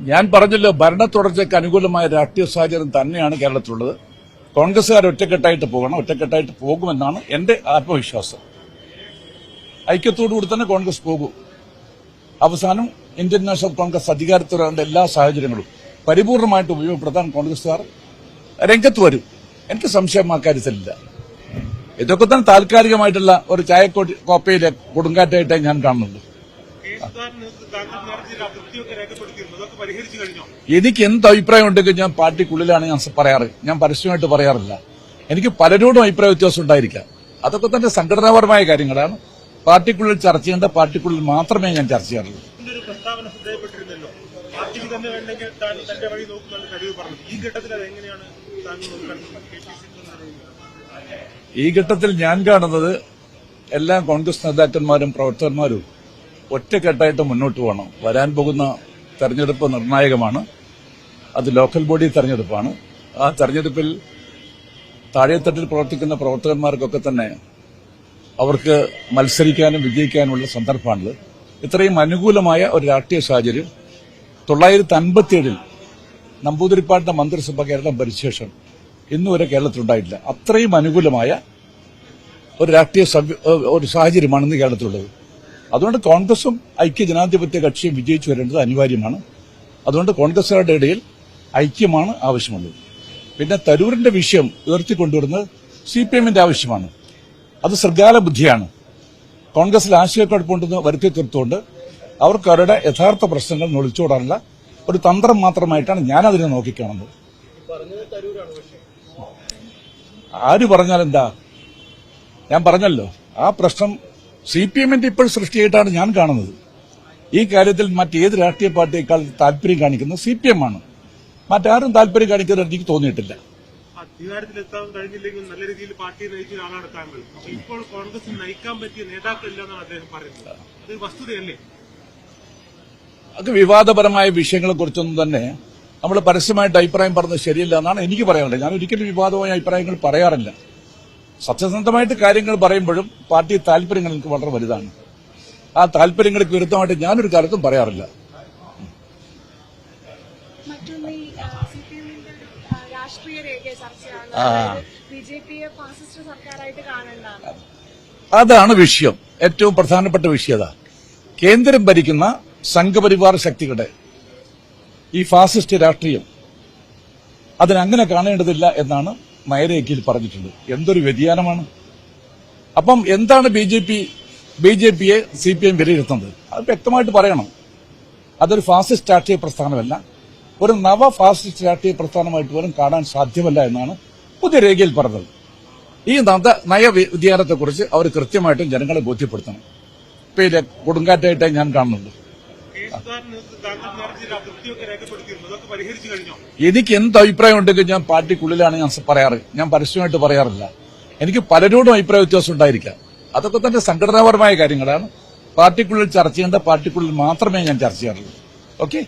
ഞാൻ പറഞ്ഞല്ലോ ഭരണ തുടർച്ചയ്ക്ക് അനുകൂലമായ രാഷ്ട്രീയ സാഹചര്യം തന്നെയാണ് കേരളത്തിലുള്ളത്. കോൺഗ്രസ്സുകാർ ഒറ്റക്കെട്ടായിട്ട് പോകണം ഒറ്റക്കെട്ടായിട്ട് പോകുമെന്നാണ് എന്റെ ആത്മവിശ്വാസം. ഐക്യത്തോടുകൂടി തന്നെ കോൺഗ്രസ് പോകും. അവസാനം ഇന്ത്യൻ നാഷണൽ കോൺഗ്രസ് അധികാരത്തിൽ വരേണ്ട എല്ലാ സാഹചര്യങ്ങളും പരിപൂർണമായിട്ട് ഉപയോഗപ്പെടുത്താൻ കോൺഗ്രസ്സുകാർ രംഗത്ത് വരും. എനിക്ക് സംശയം ആ കാര്യത്തിലില്ല. ഇതൊക്കെ തന്നെ താൽക്കാലികമായിട്ടുള്ള ഒരു ചായക്കോട്ടി കോപ്പയിലെ കൊടുങ്കാറ്റായിട്ടേ ഞാൻ കാണുന്നുള്ളൂ. എനിക്ക് എന്ത് അഭിപ്രായം ഉണ്ടെങ്കിൽ ഞാൻ പാർട്ടിക്കുള്ളിലാണ് ഞാൻ പറയാറ്. ഞാൻ പരസ്യമായിട്ട് പറയാറില്ല. എനിക്ക് പലരോടും അഭിപ്രായ വ്യത്യാസം ഉണ്ടായിരിക്കാം. അതൊക്കെ തന്നെ സംഘടനാപരമായ കാര്യങ്ങളാണ്. പാർട്ടിക്കുള്ളിൽ ചർച്ച ചെയ്യേണ്ട പാർട്ടിക്കുള്ളിൽ മാത്രമേ ഞാൻ ചർച്ച ചെയ്യാറുള്ളൂ. ഈ ഘട്ടത്തിൽ ഞാൻ കാണുന്നത് എല്ലാ കോൺഗ്രസ് നേതാക്കന്മാരും പ്രവർത്തകന്മാരും ഒറ്റക്കെട്ടായിട്ട് മുന്നോട്ട് പോകണം. വരാൻ പോകുന്ന തെരഞ്ഞെടുപ്പ് നിർണായകമാണ്. അത് ലോക്കൽ ബോഡി തെരഞ്ഞെടുപ്പാണ്. ആ തെരഞ്ഞെടുപ്പിൽ താഴെത്തട്ടിൽ പ്രവർത്തിക്കുന്ന പ്രവർത്തകന്മാർക്കൊക്കെ തന്നെ അവർക്ക് മത്സരിക്കാനും വിജയിക്കാനുമുള്ള സന്ദർഭമാണിത് ഇത്രയും അനുകൂലമായ ഒരു രാഷ്ട്രീയ സാഹചര്യം തൊള്ളായിരത്തി അൻപത്തിയേഴിൽ നമ്പൂതിരിപ്പാടിന്റെ മന്ത്രിസഭ കേരളം ഭരിച്ചശേഷം ഇന്നുവരെ കേരളത്തിലുണ്ടായിട്ടില്ല. അത്രയും അനുകൂലമായ ഒരു രാഷ്ട്രീയ ഒരു സാഹചര്യമാണ് ഇന്ന് കേരളത്തിലുള്ളത്. അതുകൊണ്ട് കോൺഗ്രസും ഐക്യ ജനാധിപത്യ കക്ഷിയും വിജയിച്ചു വരേണ്ടത് അനിവാര്യമാണ്. അതുകൊണ്ട് കോൺഗ്രസുകാരുടെ ഇടയിൽ ഐക്യമാണ് ആവശ്യമുള്ളത്. പിന്നെ തരൂരിന്റെ വിഷയം ഉയർത്തിക്കൊണ്ടുവരുന്നത് സി പി എമ്മിന്റെ ആവശ്യമാണ്. അത് സർഗാല ബുദ്ധിയാണ്. കോൺഗ്രസിൽ ആശയക്കുഴപ്പമുണ്ടെന്ന് വരുത്തി തീർത്തുകൊണ്ട് അവർക്ക് അവരുടെ യഥാർത്ഥ പ്രശ്നങ്ങൾ നൊളിച്ചോടാനുള്ള ഒരു തന്ത്രം മാത്രമായിട്ടാണ് ഞാൻ അതിനെ നോക്കിക്കാണുന്നത്. ആര് പറഞ്ഞാലെന്താ? ഞാൻ പറഞ്ഞല്ലോ. ആ പ്രശ്നം സി പി എമ്മിന്റെ ഇപ്പോൾ സൃഷ്ടിയായിട്ടാണ് ഞാൻ കാണുന്നത്. ഈ കാര്യത്തിൽ മറ്റേത് രാഷ്ട്രീയ പാർട്ടിയേക്കാൾ താല്പര്യം കാണിക്കുന്നത് സി പി എം ആണ് മറ്റാരും താല്പര്യം കാണിക്കുന്നത് എനിക്ക് തോന്നിയിട്ടില്ല. അധികാരത്തിലെത്താൻ കഴിഞ്ഞില്ലെങ്കിൽ നല്ല രീതിയിൽ പാർട്ടിയെ താങ്കൾ. ഇപ്പോൾ നയിക്കാൻ പറ്റിയ നേതാക്കളില്ല എന്നാണ് അദ്ദേഹം പറയുന്നത്. അത് വസ്തുതയല്ലേ? അത് വിവാദപരമായ വിഷയങ്ങളെ കുറിച്ചൊന്നും തന്നെ നമ്മൾ പരസ്യമായിട്ട് അഭിപ്രായം പറഞ്ഞത് ശരിയല്ല എന്നാണ് എനിക്ക് പറയാനുള്ളത്. ഞാൻ ഒരിക്കലും വിവാദമായ അഭിപ്രായങ്ങൾ പറയാറില്ല. സത്യസന്ധമായിട്ട് കാര്യങ്ങൾ പറയുമ്പോഴും പാർട്ടി താല്പര്യങ്ങൾ എനിക്ക് വളരെ വലുതാണ്. ആ താല്പര്യങ്ങൾക്ക് വിരുദ്ധമായിട്ട് ഞാനൊരു കാലത്തും പറയാറില്ല. അതാണ് വിഷയം. ഏറ്റവും പ്രധാനപ്പെട്ട വിഷയത കേന്ദ്രം ഭരിക്കുന്ന സംഘപരിവാർ ശക്തികളുടെ ഈ ഫാസിസ്റ്റ് രാഷ്ട്രീയം അതിനങ്ങനെ കാണേണ്ടതില്ല എന്നാണ് നയരേഖയിൽ പറഞ്ഞിട്ടുണ്ട്. എന്തൊരു വ്യതിയാനമാണ്. അപ്പം എന്താണ് B J P B J പിയെ സി പി എം വിലയിരുത്തുന്നത്? അത് വ്യക്തമായിട്ട് പറയണം. അതൊരു ഫാസിസ്റ്റ് രാഷ്ട്രീയ പ്രസ്ഥാനമല്ല. ഒരു നവ ഫാസിസ്റ്റ് രാഷ്ട്രീയ പ്രസ്ഥാനമായിട്ട് പോലും കാണാൻ സാധ്യമല്ല എന്നാണ് പുതിയ രേഖയിൽ പറഞ്ഞത്. ഈ നദ നയ വ്യതിയാനത്തെക്കുറിച്ച് അവർ കൃത്യമായിട്ടും ജനങ്ങളെ ബോധ്യപ്പെടുത്തണം. ഇപ്പം കൊടുങ്കാറ്റായിട്ടേ ഞാൻ കാണുന്നുള്ളൂ. എനിക്ക് എന്ത് അഭിപ്രായം ഉണ്ടെങ്കിൽ ഞാൻ പാർട്ടിക്കുള്ളിലാണ് ഞാൻ പറയാറ്. ഞാൻ പരസ്യമായിട്ട് പറയാറില്ല. എനിക്ക് പലരോടും അഭിപ്രായ വ്യത്യാസം ഉണ്ടായിരിക്കാം. അതൊക്കെ തന്നെ സംഘടനാപരമായ കാര്യങ്ങളാണ്. പാർട്ടിക്കുള്ളിൽ ചർച്ച ചെയ്യേണ്ട പാർട്ടിക്കുള്ളിൽ മാത്രമേ ഞാൻ ചർച്ച ചെയ്യാറുള്ളൂ. ഓക്കെ